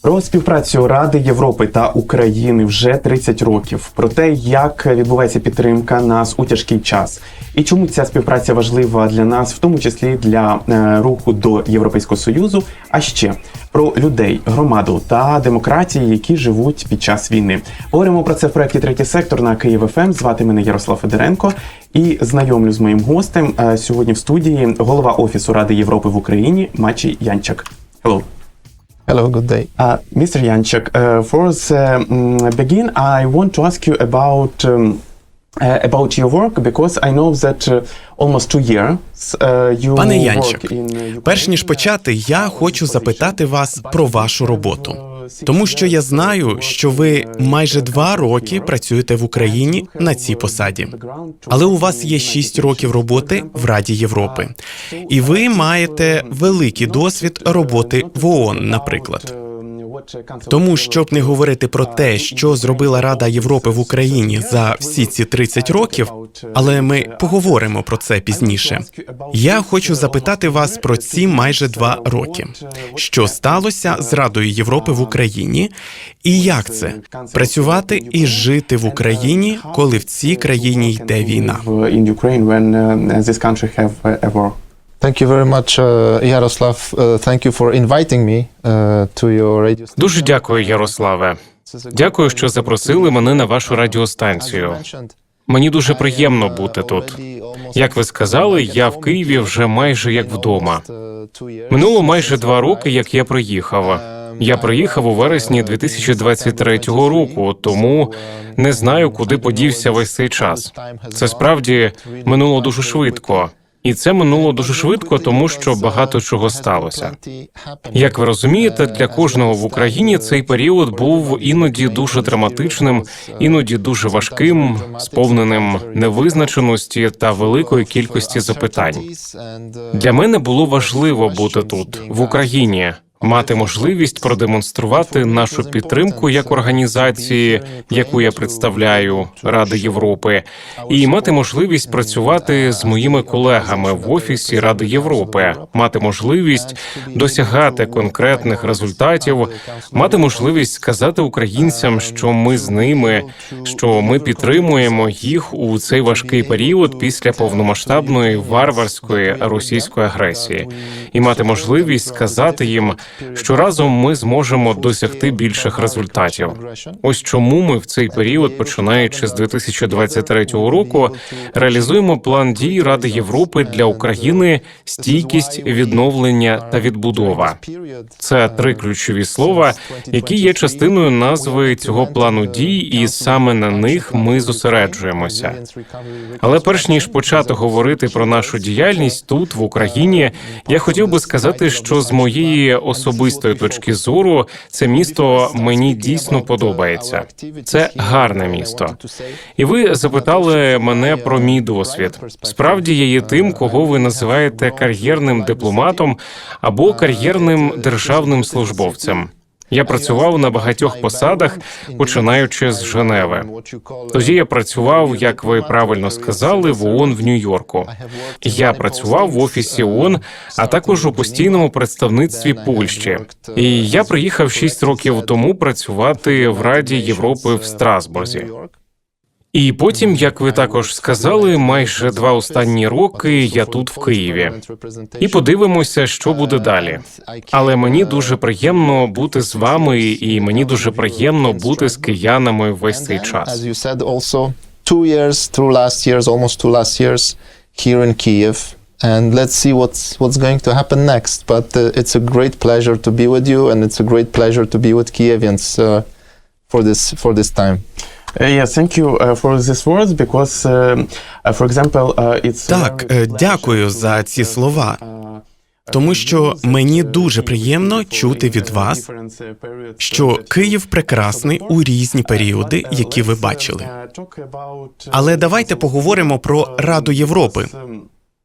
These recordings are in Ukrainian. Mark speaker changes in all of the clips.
Speaker 1: Про співпрацю Ради Європи та України вже 30 років. Про те, як відбувається підтримка нас у тяжкий час, і чому ця співпраця важлива для нас, в тому числі для е, руху до Європейського союзу. А ще про людей, громаду та демократії, які живуть під час війни. Говоримо про це в проєкті Третій сектор на Київ ФМ. Звати мене Ярослав Федоренко. І знайомлю з моїм гостем е, сьогодні в студії голова офісу Ради Європи в Україні Мачій Янчак. Hello.
Speaker 2: Hello, good day.
Speaker 1: Uh, Mr. Janchuk, uh, for the um, begin, I want to ask you about um, uh, about your work because I know that uh, almost two years uh, you
Speaker 3: Пане Янчик, work
Speaker 1: in uh, Ukraine.
Speaker 3: перш ніж почати, я хочу запитати вас про вашу роботу. Тому що я знаю, що ви майже два роки працюєте в Україні на цій посаді. Але у вас є шість років роботи в Раді Європи, і ви маєте великий досвід роботи в ООН, наприклад. Тому, щоб не говорити про те, що зробила Рада Європи в Україні за всі ці 30 років, але ми поговоримо про це пізніше. Я хочу запитати вас про ці майже два роки. Що сталося з Радою Європи в Україні, і як це працювати і жити в Україні, коли в цій країні йде війна?
Speaker 2: Thank you very much, uh, Yaroslav. Uh, thank you for inviting me uh, to your radio station.
Speaker 4: Дуже дякую, Ярославе. Дякую, що запросили мене на вашу радіостанцію. Мені дуже приємно бути тут. Як ви сказали, я в Києві вже майже як вдома. Минуло майже два роки, як я приїхав. Я приїхав у вересні 2023 року, тому не знаю, куди подівся весь цей час. Це справді минуло дуже швидко. І це минуло дуже швидко, тому що багато чого сталося. Як ви розумієте, для кожного в Україні цей період був іноді дуже драматичним, іноді дуже важким, сповненим невизначеності та великої кількості запитань. Для мене було важливо бути тут, в Україні, мати можливість продемонструвати нашу підтримку як організації, яку я представляю Ради Європи, і мати можливість працювати з моїми колегами в офісі Ради Європи, мати можливість досягати конкретних результатів, мати можливість сказати українцям, що ми з ними, що ми підтримуємо їх у цей важкий період після повномасштабної варварської російської агресії, і мати можливість сказати їм, що разом ми зможемо досягти більших результатів. Ось чому ми в цей період, починаючи з 2023 року, реалізуємо план дій Ради Європи для України стійкість, відновлення та відбудова. Це три ключові слова, які є частиною назви цього плану дій, і саме на них ми зосереджуємося. Але перш ніж почати говорити про нашу діяльність тут в Україні, я хотів би сказати, що з моєї особистої точки зору це місто мені дійсно подобається. Це гарне місто. І ви запитали мене про мій досвід. Справді я є тим, кого ви називаєте кар'єрним дипломатом або кар'єрним державним службовцем. Я працював на багатьох посадах, починаючи з Женеви. Тоді я працював, як ви правильно сказали, в ООН в Нью-Йорку. Я працював в офісі ООН, а також у постійному представництві Польщі. І я приїхав шість років тому працювати в Раді Європи в Страсбурзі. І потім, як ви також сказали, майже два останні роки я тут в Києві. І подивимося, що буде далі. Але мені дуже приємно бути з вами, і мені дуже приємно бути з киянами весь цей час.
Speaker 2: You said, also two years, two last years, almost two last years here in Kiev. And let's see what's what's going to happen next. But uh, it's a great pleasure to be with you, and it's a great pleasure to be with Kievians uh, for this for this time.
Speaker 1: Uh, yes, thank you uh, for these words because, uh, for example, it's
Speaker 3: Так, е, дякую за ці слова. тому що мені дуже приємно чути від вас, що Київ прекрасний у різні періоди, які ви бачили. Але давайте поговоримо про Раду Європи,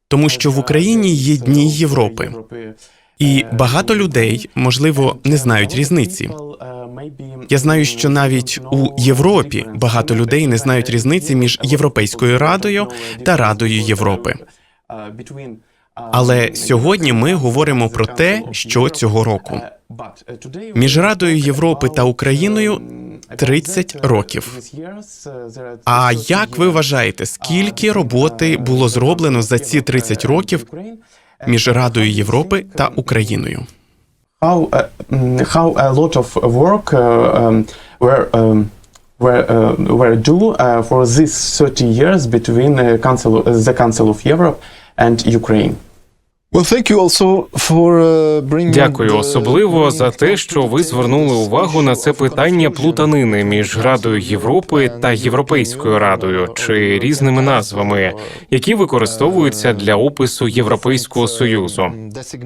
Speaker 3: тому що в Україні є дні Європи, і багато людей, можливо, не знають різниці. Я знаю, що навіть у Європі багато людей не знають різниці між Європейською радою та Радою Європи. Але сьогодні ми говоримо про те, що цього року між Радою Європи та Україною 30 років. А як ви важаєте, скільки роботи було зроблено за ці 30 років між Радою Європи та Україною?
Speaker 1: How uh, mm, how a lot of work uh, um, were um, were uh, were do uh, for these 30 years between council the Council of Europe and Ukraine.
Speaker 4: Дякую особливо за те, що ви звернули увагу на це питання плутанини між Радою Європи та Європейською радою чи різними назвами, які використовуються для опису Європейського союзу.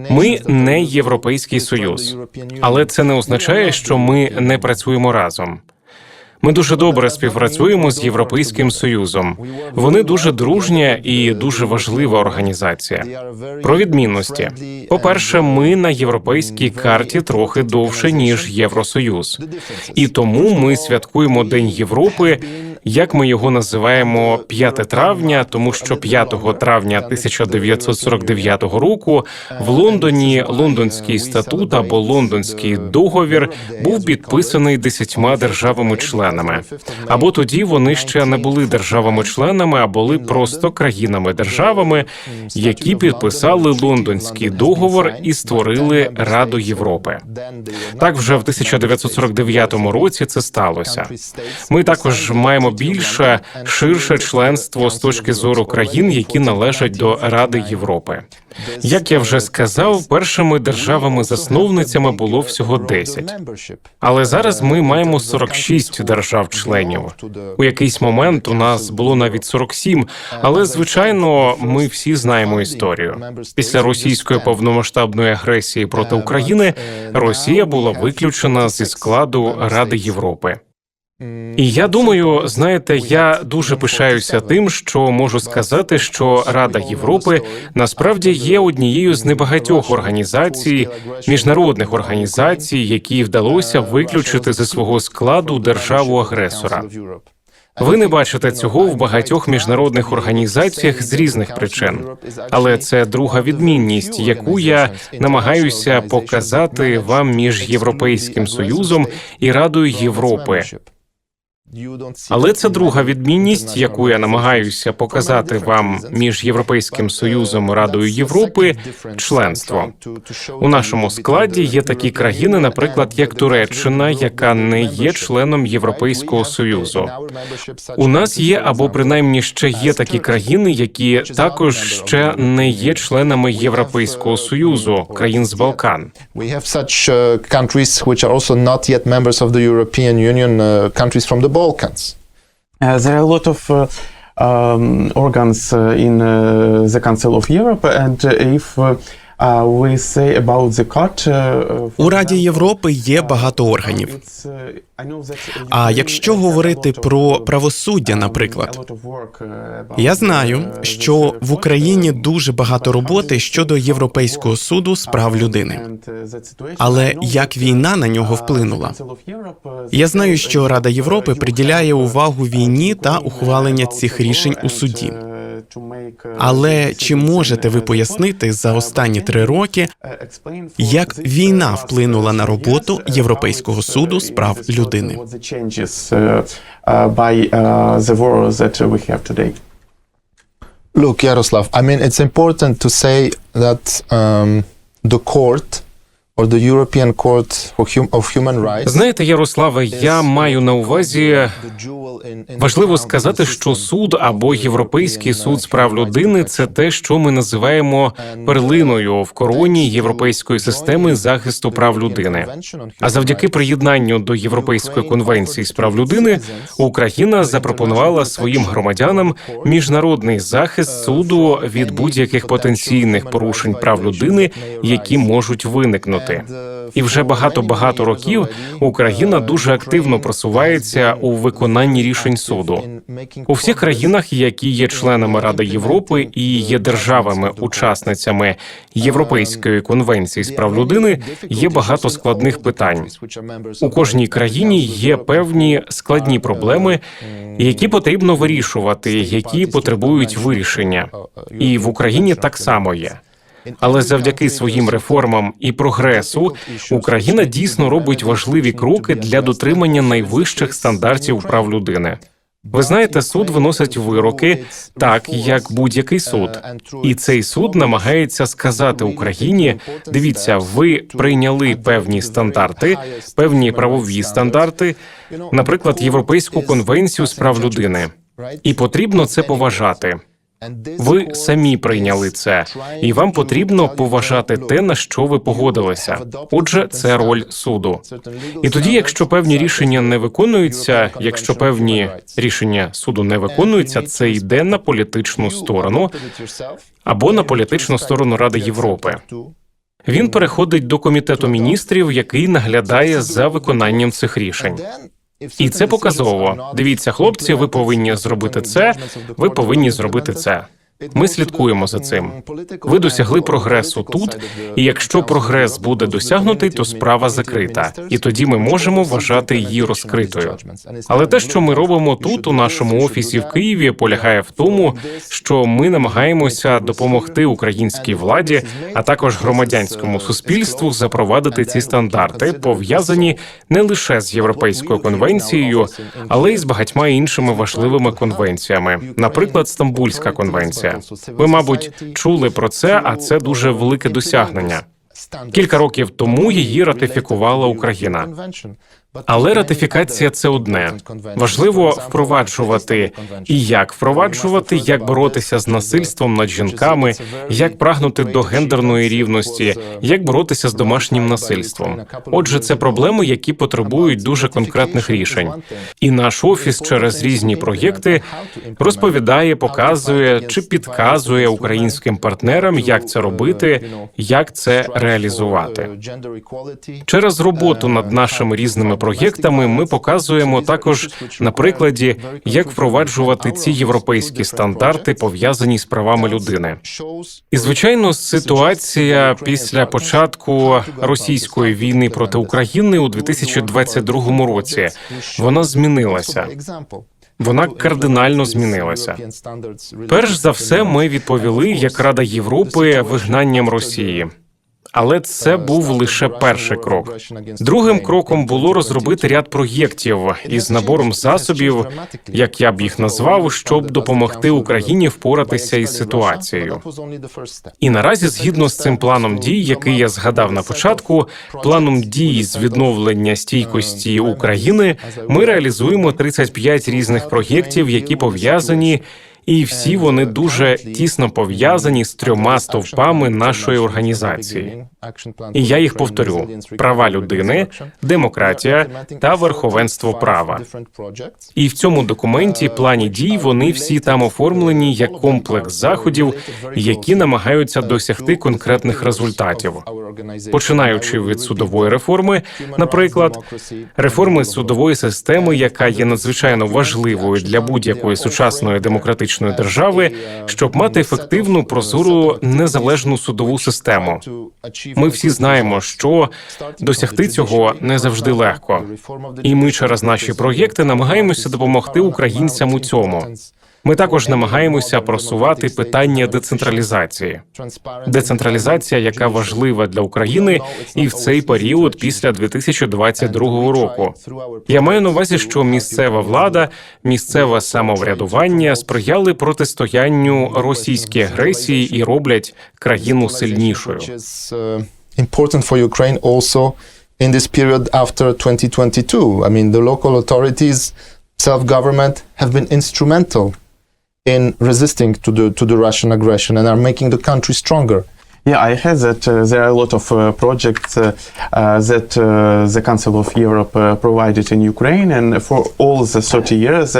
Speaker 4: Ми не європейський союз, але це не означає, що ми не працюємо разом. Ми дуже добре співпрацюємо з Європейським Союзом. Вони дуже дружня і дуже важлива організація. Про відмінності. По-перше, ми на європейській карті трохи довше ніж Євросоюз, і тому ми святкуємо День Європи, як ми його називаємо 5 травня, тому що 5 травня 1949 року в Лондоні Лондонський статут або Лондонський договір був підписаний десятьма державами-членами. Або тоді вони ще не були державами-членами, а були просто країнами-державами, які підписали лондонський договор і створили Раду Європи. Так вже в 1949 році це сталося. Ми також маємо більше ширше членство з точки зору країн, які належать до Ради Європи. Як я вже сказав, першими державами-засновницями було всього 10. Але зараз ми маємо 46 держав-членів. У якийсь момент у нас було навіть 47, але звичайно, ми всі знаємо історію. Після російської повномасштабної агресії проти України Росія була виключена зі складу Ради Європи. І я думаю, знаєте, я дуже пишаюся тим, що можу сказати, що Рада Європи насправді є однією з небагатьох організацій, міжнародних організацій, які вдалося виключити зі свого складу державу агресора. Ви не бачите цього в багатьох міжнародних організаціях з різних причин, але це друга відмінність, яку я намагаюся показати вам між Європейським союзом і Радою Європи. Але це друга відмінність, яку я намагаюся показати вам між Європейським Союзом і Радою Європи членство. У нашому складі є такі країни, наприклад, як Туреччина, яка не є членом Європейського союзу. У нас є або принаймні ще є такі країни, які також ще не є членами Європейського союзу, країн з Балкан.
Speaker 2: We have such uh, countries which are also not yet members of the European Union, uh, countries from the Balkans.
Speaker 1: Uh, there are a lot of uh, um, organs uh, in uh, the Council of Europe, and uh, if uh, uh, we say about the court, uh, uh,
Speaker 3: У Раді Європи є багато органів. А якщо говорити про правосуддя, наприклад, я знаю, що в Україні дуже багато роботи щодо Європейського суду з прав людини. Але як війна на нього вплинула? Я знаю, що Рада Європи приділяє увагу війні та ухвалення цих рішень у суді. Але чи можете ви пояснити за останні три роки, як війна вплинула на роботу Європейського суду з прав людини?
Speaker 2: Look, Yaroslav, I mean, it's important to say that um, the court
Speaker 4: Знаєте, Ярославе, я маю на увазі. Важливо сказати, що суд або Європейський суд з прав людини це те, що ми називаємо перлиною в короні європейської системи захисту прав людини. А завдяки приєднанню до Європейської конвенції з прав людини Україна запропонувала своїм громадянам міжнародний захист суду від будь-яких потенційних порушень прав людини, які можуть виникнути. І вже багато багато років Україна дуже активно просувається у виконанні рішень суду. У всіх країнах, які є членами Ради Європи і є державами-учасницями Європейської конвенції з прав людини, є багато складних питань. У кожній країні є певні складні проблеми, які потрібно вирішувати, які потребують вирішення. І в Україні так само є. Але завдяки своїм реформам і прогресу Україна дійсно робить важливі кроки для дотримання найвищих стандартів прав людини. Ви знаєте, суд виносить вироки так, як будь-який суд, і цей суд намагається сказати Україні: дивіться, ви прийняли певні стандарти, певні правові стандарти, наприклад, Європейську конвенцію з прав людини, і потрібно це поважати. Ви самі прийняли це, і вам потрібно поважати те, на що ви погодилися. Отже, це роль суду. І тоді, якщо певні рішення не виконуються, якщо певні рішення суду не виконуються, це йде на політичну сторону або на політичну сторону Ради Європи. Він переходить до комітету міністрів, який наглядає за виконанням цих рішень. І це показово. Дивіться, хлопці, ви повинні зробити це. Ви повинні зробити це. Ми слідкуємо за цим. Ви досягли прогресу тут, і якщо прогрес буде досягнутий, то справа закрита, і тоді ми можемо вважати її розкритою. Але те, що ми робимо тут, у нашому офісі в Києві, полягає в тому, що ми намагаємося допомогти українській владі, а також громадянському суспільству запровадити ці стандарти, пов'язані не лише з європейською конвенцією, але й з багатьма іншими важливими конвенціями, наприклад, Стамбульська конвенція. Ви, мабуть, чули про це, а це дуже велике досягнення. Кілька років тому її ратифікувала Україна. Але ратифікація це одне. Важливо впроваджувати і як впроваджувати, як боротися з насильством над жінками, як прагнути до гендерної рівності, як боротися з домашнім насильством. Отже, це проблеми, які потребують дуже конкретних рішень. І наш офіс через різні проєкти розповідає, показує чи підказує українським партнерам, як це робити, як це реалізувати. Через роботу над нашими різними проєктами ми показуємо також на прикладі, як впроваджувати ці європейські стандарти, пов'язані з правами людини. І звичайно, ситуація після початку російської війни проти України у 2022 році вона змінилася. Вона кардинально змінилася. Перш за все, ми відповіли як Рада Європи вигнанням Росії. Але це був лише перший крок. Другим кроком було розробити ряд проєктів із набором засобів, як я б їх назвав, щоб допомогти Україні впоратися із ситуацією. І наразі, згідно з цим планом дій, який я згадав на початку, планом дій з відновлення стійкості України, ми реалізуємо 35 різних проєктів, які пов'язані. І всі вони дуже тісно пов'язані з трьома стовпами нашої організації. І я їх повторю: права людини, демократія та верховенство права. І в цьому документі плані дій вони всі там оформлені як комплекс заходів, які намагаються досягти конкретних результатів, починаючи від судової реформи, наприклад, реформи судової системи, яка є надзвичайно важливою для будь-якої сучасної демократичної держави, щоб мати ефективну, прозору, незалежну судову систему. Ми всі знаємо, що досягти цього не завжди легко. І ми через наші проєкти намагаємося допомогти українцям у цьому. Ми також намагаємося просувати питання децентралізації. Децентралізація, яка важлива для України, і в цей період після 2022 року. Я маю на увазі, що місцева влада, місцеве самоврядування сприяли протистоянню російській агресії і роблять країну сильнішою.
Speaker 2: important for Ukraine also in this period after 2022. I mean, the local authorities, self-government have been instrumental in resisting to the to the Russian aggression and are making the country stronger.
Speaker 1: Yeah, I heard that uh, there are a lot of uh, projects uh, uh, that uh, the Council of Europe uh, provided in Ukraine, and for all the 30 years,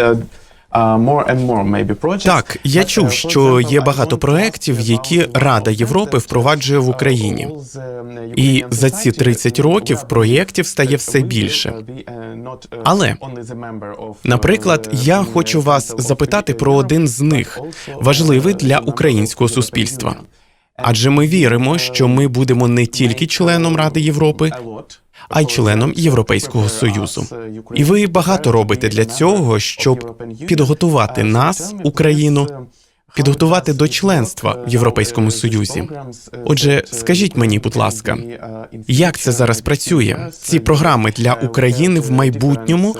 Speaker 1: more and more maybe projects.
Speaker 3: Так, я
Speaker 1: uh,
Speaker 3: чув, що є багато проєктів, які Рада Європи впроваджує в
Speaker 1: uh,
Speaker 3: Україні.
Speaker 1: uh,
Speaker 3: І за ці
Speaker 1: society
Speaker 3: 30 років проєктів стає все більше. Але, Наприклад, я хочу вас запитати про один з них, важливий для українського суспільства. Адже ми віримо, що ми будемо не тільки членом Ради Європи, а й членом Європейського Союзу. І ви багато робите для цього, щоб підготувати нас, Україну, підготувати до членства в Європейському Союзі. Отже, скажіть мені, будь ласка, як це зараз працює? Ці програми для України в майбутньому,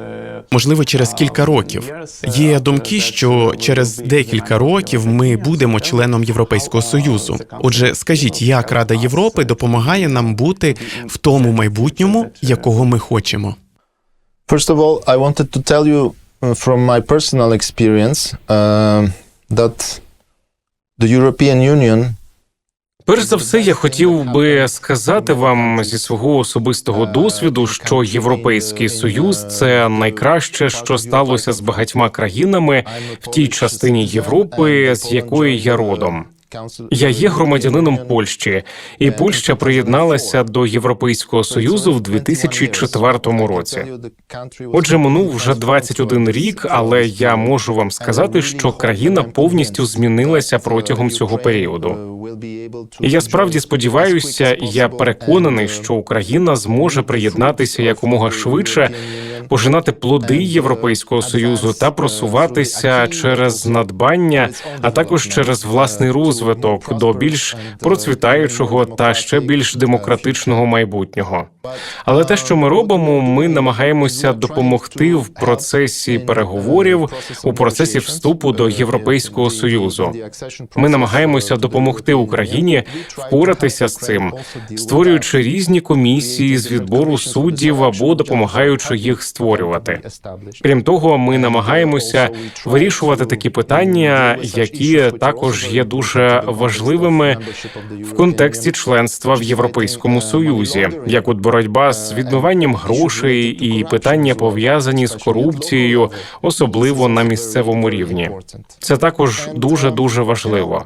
Speaker 3: можливо, через кілька років. Є думки, що через декілька років ми будемо членом Європейського союзу. Отже, скажіть, як Рада Європи допомагає нам бути в тому майбутньому, якого ми хочемо?
Speaker 2: First of all, I wanted to tell you uh, from my personal experience um that the European Union
Speaker 4: Перш за все, я хотів би сказати вам зі свого особистого досвіду, що Європейський Союз це найкраще, що сталося з багатьма країнами в тій частині Європи, з якої я родом. Я є громадянином Польщі, і Польща приєдналася до Європейського союзу в 2004 році. Отже, минув вже 21 рік, але я можу вам сказати, що країна повністю змінилася протягом цього періоду. І я справді сподіваюся, я переконаний, що Україна зможе приєднатися якомога швидше, пожинати плоди Європейського союзу та просуватися через надбання, а також через власний розвиток до більш процвітаючого та ще більш демократичного майбутнього. Але те, що ми робимо, ми намагаємося допомогти в процесі переговорів, у процесі вступу до Європейського союзу. Ми намагаємося допомогти Україні впоратися з цим, створюючи різні комісії з відбору суддів або допомагаючи їх створювати. Крім того, ми намагаємося вирішувати такі питання, які також є дуже важливими в контексті членства в Європейському Союзі, як от боротьба з відмиванням грошей і питання пов'язані з корупцією, особливо на місцевому рівні. Це також дуже дуже важливо.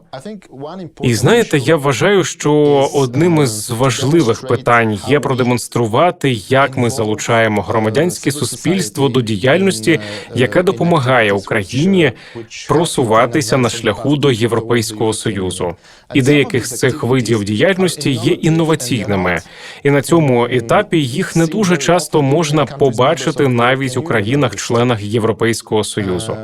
Speaker 4: І знаєте, я вважаю, що одним із важливих питань є продемонструвати, як ми залучаємо громадянське суспільство до діяльності, яка допомагає Україні просуватися на шляху до Європейського союзу. І деяких з цих видів діяльності є інноваційними, і на цьому етапі їх не дуже часто можна побачити навіть у країнах-членах Європейського союзу.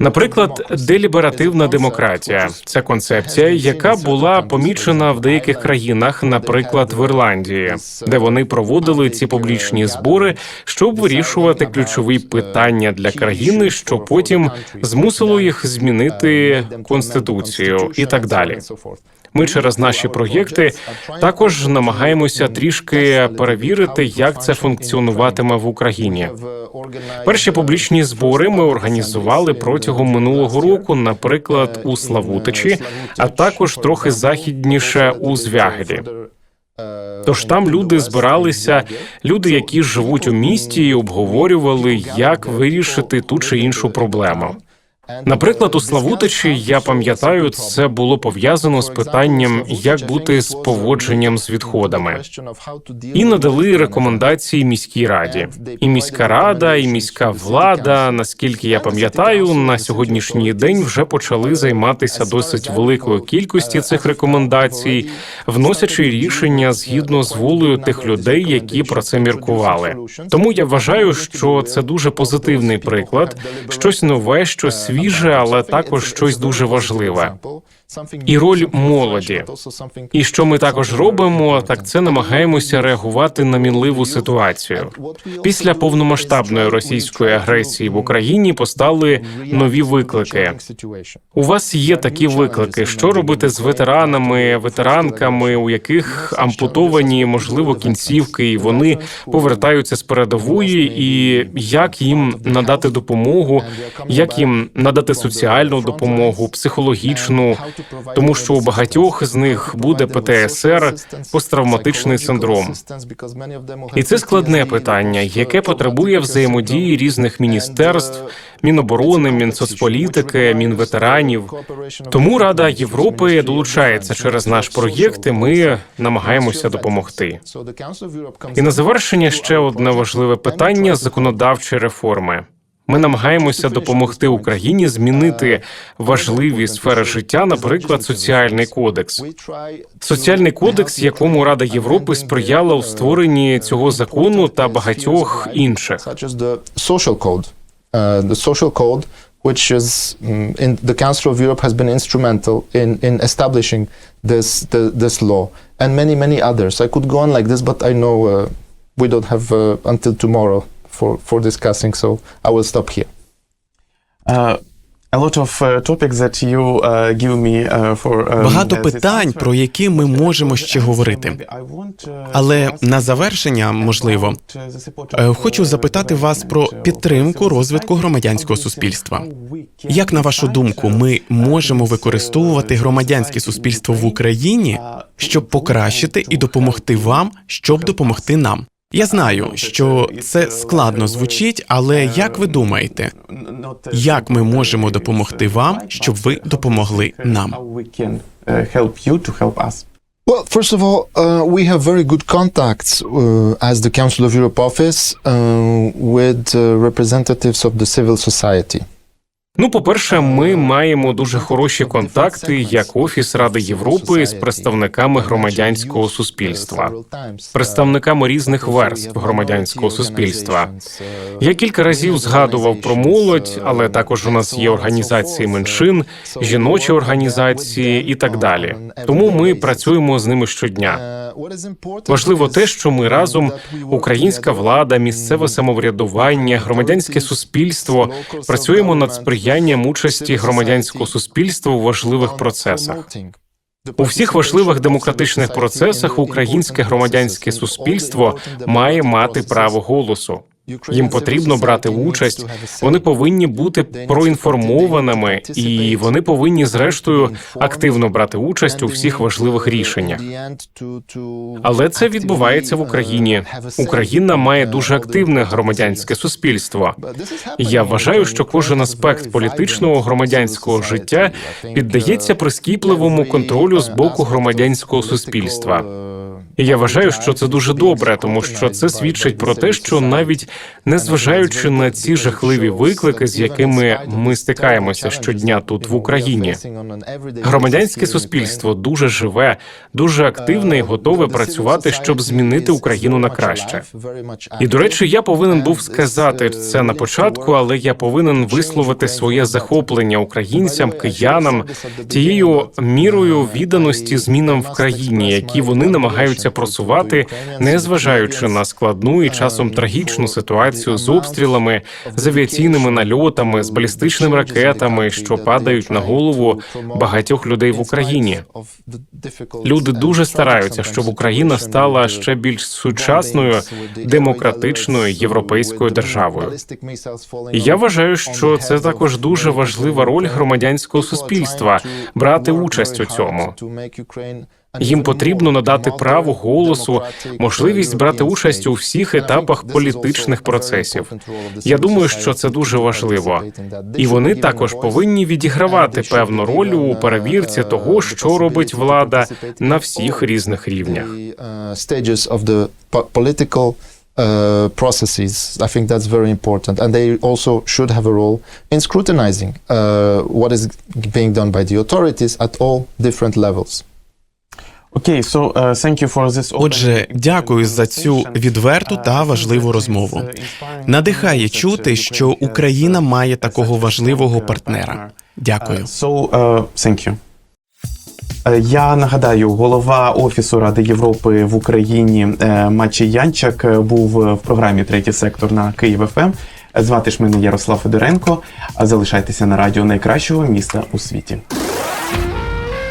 Speaker 4: Наприклад, деліберативна демократія. це концепція, яка була помічена в деяких країнах, наприклад, в Ірландії, де вони проводили ці публічні збори, щоб вирішувати ключові питання для країни, що потім змусило їх змінити конституцію і так далі. Ми через наші проєкти також намагаємося трішки перевірити, як це функціонуватиме в Україні. Перші публічні збори ми організували протягом минулого року, наприклад, у Славутичі, а також трохи західніше у Звягелі. Тож там люди збиралися, люди, які живуть у місті, і обговорювали, як вирішити ту чи іншу проблему. Наприклад, у Славутичі я пам'ятаю, це було пов'язано з питанням, як бути з поводженням з відходами. І надали рекомендації міській раді. І міська рада, і міська влада, наскільки я пам'ятаю, на сьогоднішній день вже почали займатися досить великою кількості цих рекомендацій, вносячи рішення згідно з волею тих людей, які про це міркували. Тому я вважаю, що це дуже позитивний приклад, щось нове, що світ свіже, але також щось дуже важливе. І роль молоді. І що ми також робимо, так це намагаємося реагувати на мінливу ситуацію. Після повномасштабної російської агресії в Україні постали нові виклики. У вас є такі виклики. Що робити з ветеранами, ветеранками, у яких ампутовані можливо кінцівки, і вони повертаються з передової, і як їм надати допомогу, як їм надати соціальну допомогу, психологічну, тому що у багатьох з них буде ПТСР, посттравматичний синдром. І це складне питання, яке потребує взаємодії різних міністерств, Міноборони, Мінсоцполітики, Мінветеранів. Тому Рада Європи долучається через наш проєкт, і ми намагаємося допомогти. І на завершення ще одне важливе питання законодавчої реформи. Ми намагаємося допомогти Україні змінити важливі сфери життя, наприклад, соціальний кодекс. Соціальний кодекс, якому Рада Європи сприяла у створенні цього закону та багатьох інших.
Speaker 2: Uh, which is mm, in the Council of Europe, has been instrumental in, in establishing this this law, and many many others. I could go on like this, but I know uh, we don't have uh, until tomorrow for for discussing, so I will stop here.
Speaker 1: Uh, a lot of uh, topics that you uh, give me uh, for um,
Speaker 3: Багато питань, про які ми можемо ще говорити. Але на завершення, можливо, е, хочу запитати вас про підтримку розвитку громадянського суспільства.
Speaker 1: how
Speaker 3: Як на вашу думку, ми можемо використовувати громадянське суспільство в Україні, щоб покращити і допомогти вам, щоб допомогти нам? Я знаю, що це складно звучить, але як ви думаєте, як ми можемо допомогти вам, щоб ви допомогли нам?
Speaker 2: Well, first of all, uh, we have very good contacts uh, as the Council of Europe office uh, with uh, representatives of the civil society.
Speaker 4: Ну, по-перше, ми маємо дуже хороші контакти як Офіс Ради Європи з представниками громадянського суспільства, представниками різних верств громадянського суспільства. Я кілька разів згадував про молодь, але також у нас є організації меншин, жіночі організації і так далі. Тому ми працюємо з ними щодня. Важливо те, що ми разом, українська влада, місцеве самоврядування, громадянське суспільство, працюємо над сприянням участі громадянського суспільства у важливих процесах. У всіх важливих демократичних процесах українське громадянське суспільство має мати право голосу. Їм потрібно брати участь. Вони повинні бути проінформованими, і вони повинні, зрештою, активно брати участь у всіх важливих рішеннях. Але це відбувається в Україні. Україна має дуже активне громадянське суспільство. Я вважаю, що кожен аспект політичного громадянського життя піддається прискіпливому контролю з боку громадянського суспільства. І я вважаю, що це дуже добре, тому що це свідчить про те, що навіть незважаючи на ці жахливі виклики, з якими ми стикаємося щодня тут в Україні, громадянське суспільство дуже живе, дуже активне і готове працювати, щоб змінити Україну на краще. І до речі, я повинен був сказати це на початку, але я повинен висловити своє захоплення українцям, киянам, тією мірою відданості змінам в країні, які вони намагаються просувати, незважаючи на складну і часом трагічну ситуацію з обстрілами, з авіаційними нальотами, з балістичними ракетами, що падають на голову багатьох людей в Україні. Люди дуже стараються, щоб Україна стала ще більш сучасною, демократичною європейською державою. І я вважаю, що це також дуже важлива роль громадянського суспільства брати участь у цьому. Їм потрібно надати право голосу, можливість брати участь у всіх етапах політичних процесів. Я думаю, що це дуже важливо. І вони також повинні відігравати певну роль у перевірці того, що робить влада на всіх різних рівнях.
Speaker 2: Uh, processes. I think that's very important, and they also should have a role in scrutinizing uh, what is being done by the authorities at all different levels.
Speaker 1: Okay, so, uh, thank you for this
Speaker 3: Отже, дякую за цю відверту та важливу розмову. Надихає чути, що Україна має такого важливого партнера. Дякую.
Speaker 1: Thank you. Е, Я нагадаю, голова Офісу Ради Європи в Україні е, Мачій Янчак е, був е, в програмі Третій сектор на Київ ФМ. Звати ж мене Ярослав Федоренко. Залишайтеся на радіо найкращого міста у світі.